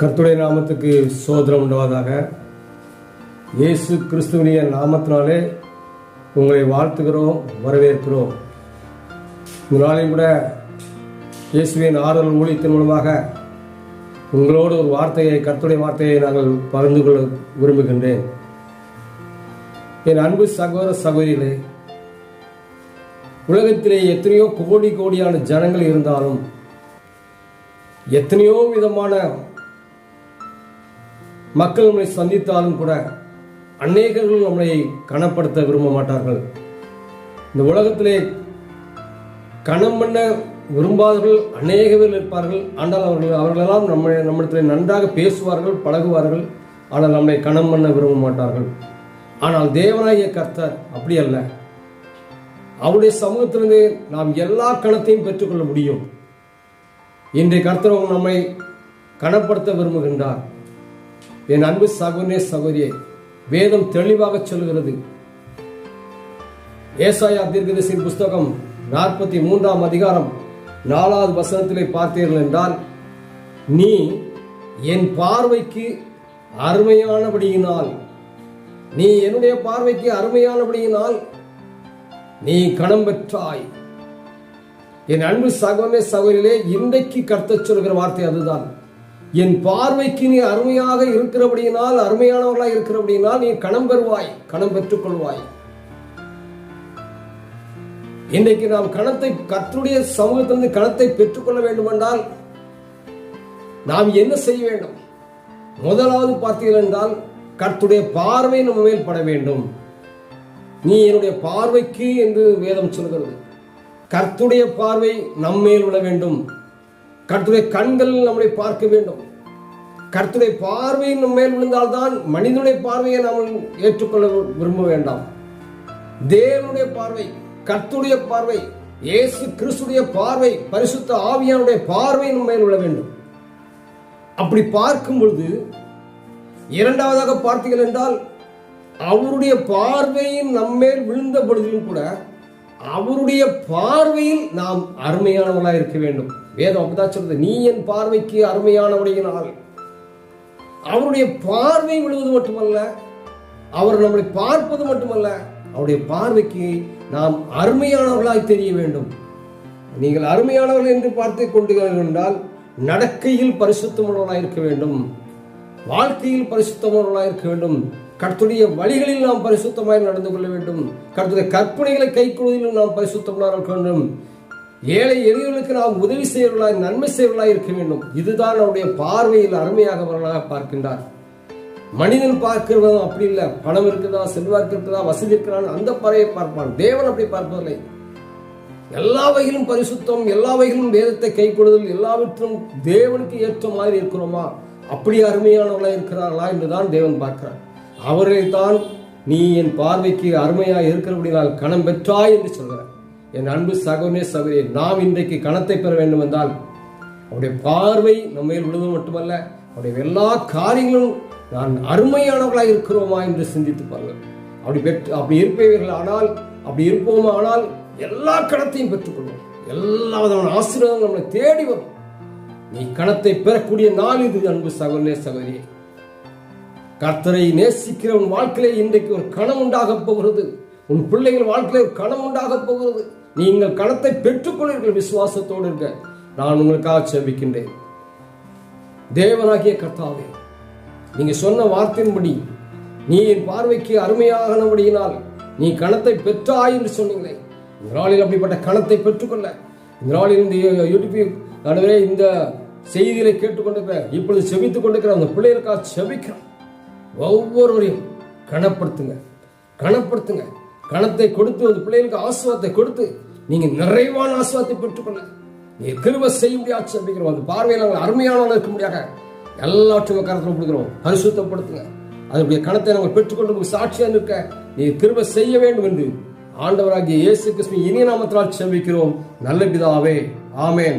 கர்த்துடைய நாமத்துக்கு சோதனம் உண்டுவதாக. இயேசு கிறிஸ்துவனுடைய நாமத்தினாலே உங்களை வாழ்த்துகிறோம் வரவேற்கிறோம். இந்த நாளையும் கூட இயேசுவின் ஆறுதல் ஊழியத்தின் மூலமாக உங்களோடு ஒரு வார்த்தையை கர்த்துடைய வார்த்தையை நாங்கள் பகிர்ந்து கொள்ள விரும்புகின்றேன். என் அன்பு சகோதர சகோதரிகளே உலகத்திலே எத்தனையோ கோடி கோடியான ஜனங்கள் இருந்தாலும் எத்தனையோ விதமான மக்கள் நம்மை சந்தித்தாலும் கூட அநேகர்கள் நம்மளை கனப்படுத்த விரும்ப மாட்டார்கள் இந்த உலகத்திலே கணம் பண்ண விரும்பாதவர்கள் அநேக பேர் இருப்பார்கள். ஆனால் அவர்கள் அவர்களெல்லாம் நம்ம நம்மிடத்தில் நன்றாக பேசுவார்கள் பழகுவார்கள். ஆனால் நம்மை கணம் பண்ண விரும்ப மாட்டார்கள் ஆனால் தேவனாகிய கர்த்தர் அப்படி அல்ல. அவருடைய சமூகத்திலிருந்து நாம் எல்லா கணத்தையும் பெற்றுக்கொள்ள முடியும். இன்றைய கர்த்தர் நம்மை கனப்படுத்த விரும்புகின்றார். என் அன்பு சகோனே சகோதரியே வேதம் தெளிவாக சொல்கிறது. ஏசாயா தீர்க்கதரிசின் புஸ்தகம் நாற்பத்தி மூன்றாம் அதிகாரம் நாலாவது வசனத்திலே பார்த்தீர்கள் என்றால் நீ என் பார்வைக்கு அருமையானபடியினால் நீ என்னுடைய பார்வைக்கு அருமையானபடியினால் நீ கணம் பெற்றாய். என் அன்பு சகோதரே சகோதரிலே இன்றைக்கு கர்த்தச் சொல்கிற வார்த்தை அதுதான். என் பார்வைக்கு நீ அருமையாக இருக்கிறபடியினால் அருமையானவர்களாக இருக்கிறபடியினால் நீ கணம் பெறுவாய் கணம் பெற்றுக் கொள்வாய் இன்றைக்கு நாம் கணத்தை கர்த்தருடைய சமூகத்திலிருந்து கணத்தை பெற்றுக்கொள்ள வேண்டும் என்றால் நாம் என்ன செய்ய வேண்டும்? முதலாவது பார்த்தீர்கள் என்றால் கர்த்துடைய பார்வை நம்ம மேல் பட வேண்டும். நீ என்னுடைய பார்வைக்கு என்று வேதம் சொல்கிறது. கர்த்துடைய பார்வை நம்மேல் விழ வேண்டும். கர்த்துடைய கண்கள் நம்மளை பார்க்க வேண்டும். கர்த்துடைய பார்வை நம் மேல் விழுந்தால்தான் மனிதனுடைய பார்வையை நாம் ஏற்றுக்கொள்ள விரும்ப வேண்டாம். தேவனுடைய பார்வை கர்த்துடைய பார்வை இயேசு கிறிஸ்துடைய பார்வை பரிசுத்த ஆவியானுடைய பார்வை நம் மேல் விழ வேண்டும். அப்படி பார்க்கும் பொழுது இரண்டாவதாக பார்த்தீர்கள் என்றால் அவருடைய பார்வையின் நம்மேல் விழுந்த பொழுதிலும் கூட அவருடைய பார்வையில் நாம் அருமையானவர்களாக இருக்க வேண்டும். வேதம் அப்படிதான் சொல்றது நீ என் பார்வைக்கு அருமையானவடையினால் அவருடைய பார்வை விழுவது மட்டுமல்ல அவர் நம்மளை பார்ப்பது மட்டுமல்ல அவருடைய பார்வைக்கு நாம் அருமையானவர்களாய் தெரிய வேண்டும். நீங்கள் அருமையானவர்கள் என்று பார்த்து கொண்டு என்றால் நடக்கையில் பரிசுத்தமுள்ளவர்களாக இருக்க வேண்டும். வாழ்க்கையில் பரிசுத்தமுள்ளவர்களாக இருக்க வேண்டும். கர்த்துடைய வழிகளில் நாம் பரிசுத்தமாய் நடந்து கொள்ள வேண்டும். கர்த்துடைய கற்பனைகளை கை கொள்வதிலும் நாம் பரிசுத்தமாக இருக்க வேண்டும். ஏழை எளியவர்களுக்கு நாம் உதவி செய்வர்களாய் நன்மை செய்வர்களாய் இருக்க வேண்டும். இதுதான் அவருடைய பார்வையில் அருமையாக பார்க்கின்றார். மனிதன் பார்க்கிறவன் அப்படி இல்லை. பணம் இருக்குதா செல்வாக்கு இருக்குதா வசதி இருக்கிறான் அந்த பறையை பார்ப்பான். தேவன் அப்படி பார்ப்பதில்லை. எல்லா வகையிலும் பரிசுத்தம் எல்லா வகையிலும் வேதத்தை கை கொடுதல் எல்லாவற்றிலும் தேவனுக்கு ஏற்ற மாதிரி இருக்கிறோமா? அப்படி அருமையானவர்களாக இருக்கிறார்களா என்றுதான் தேவன் பார்க்கிறார். அவர்களைத்தான் நீ என் பார்வைக்கு அருமையாக இருக்கிறபடினால் கணம் பெற்றாய் என்று சொல்கிறார். என் அன்பு சகோதரே சகோதரி நாம் இன்றைக்கு கணத்தை பெற வேண்டும் என்றால் அவருடைய பார்வை நம்மையில் விழுவது மட்டுமல்ல அவருடைய எல்லா காரியங்களும் நான் அருமையானவர்களாக இருக்கிறோமா என்று சிந்தித்து பாருங்கள். அப்படி பெற்று அப்படி இருப்பவர்கள் ஆனால் அப்படி இருப்போமா ஆனால் எல்லா கணத்தையும் பெற்றுக்கொள்வோம் எல்லா விதமான ஆசீர்வாதம் நம்மளை தேடி வரும். நீ கணத்தை பெறக்கூடிய நாள் இது அன்பு சகோதரே சகோதரியே. கர்த்தரை நேசிக்கிற உன் வாழ்க்கையிலே இன்றைக்கு ஒரு கணம் உண்டாக போகிறது. உன் பிள்ளைகள் வாழ்க்கையில ஒரு கணம் உண்டாக போகிறது. நீங்கள் கணத்தை பெற்றுக்கொள்வீர்கள் விசுவாசத்தோடு இருக்க நான் உங்களுக்காக செபிக்கின்றேன். தேவனாகிய கர்த்தாவே நீங்க சொன்ன வார்த்தையின்படி நீ என் பார்வைக்கு அருமையாகனபடியினால் நீ கணத்தை பெற்றாய் என்று சொன்னீங்களே. இந்த நாளில் அப்படிப்பட்ட கணத்தை பெற்றுக்கொள்ள இந்த நாளில் இந்த யூடியூப் நடுவே இந்த செய்திகளை கேட்டுக்கொண்டிருக்கிற இப்பொழுது செபித்துக் கொண்டிருக்கிற அந்த பிள்ளைகளுக்காக செபிக்கிறோம். ஒவ்வொருவரையும் கனப்படுத்துங்க. கனப்படுத்துங்க. கணத்தை கொடுத்து அந்த பிள்ளைகளுக்கு ஆசுவாதத்தை கொடுத்து நீங்க நிறைவான ஆசுவாதத்தை பெற்றுக்கொள்ள நீ கிருப செய்ய முடியாது செபிக்கிறோம் அந்த பார்வையில் நாங்கள் அருமையானவர்கள் இருக்க முடியாத எல்லாவற்றையும் கருத்தில் கொடுக்கிறோம். பரிசுத்தப்படுத்துங்க. அதனுடைய கணத்தை நாங்கள் பெற்றுக்கொண்டு சாட்சியாக இருக்க நீ கிருப செய்ய வேண்டும் என்று ஆண்டவராகிய இயேசு கிருஷ்ணன் இனிய நாமத்தினால் செவிக்கிறோம் நல்ல பிதாவே. ஆமேன்.